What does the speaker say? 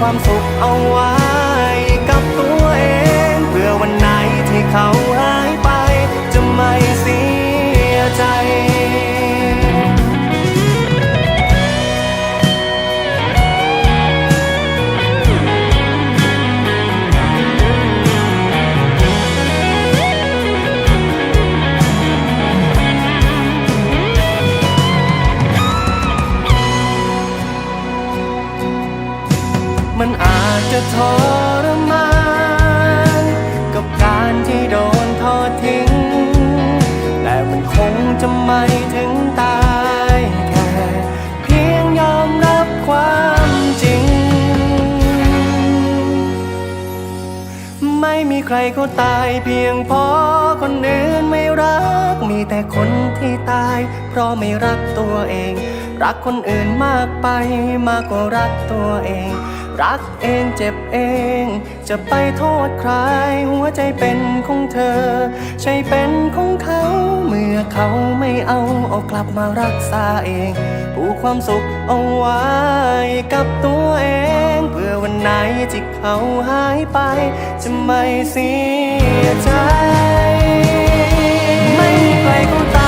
ความสุขเอาไว้กับตัวเองเพื่อวันไหนที่เขาหายไป จะไม่เสียใจ มีใครเขาตายเพียงเพราะคนอื่นไม่รัก มีแต่คนที่ตาย เพราะไม่รักตัวเอง รักคนอื่นมากไปมากกว่ารักตัวเอง รักเองเจ็บเอง จะไปโทษใคร หัวใจเป็นของเธอใจเป็นของเขา เมื่อเขาไม่เอาเอากลับมารักษาเอง ผูกความสุขเอาไว้กับตัวเอง เพื่อวันไหนที่เขาหายไป จะไม่เสียใจ ไม่มีใครเขาต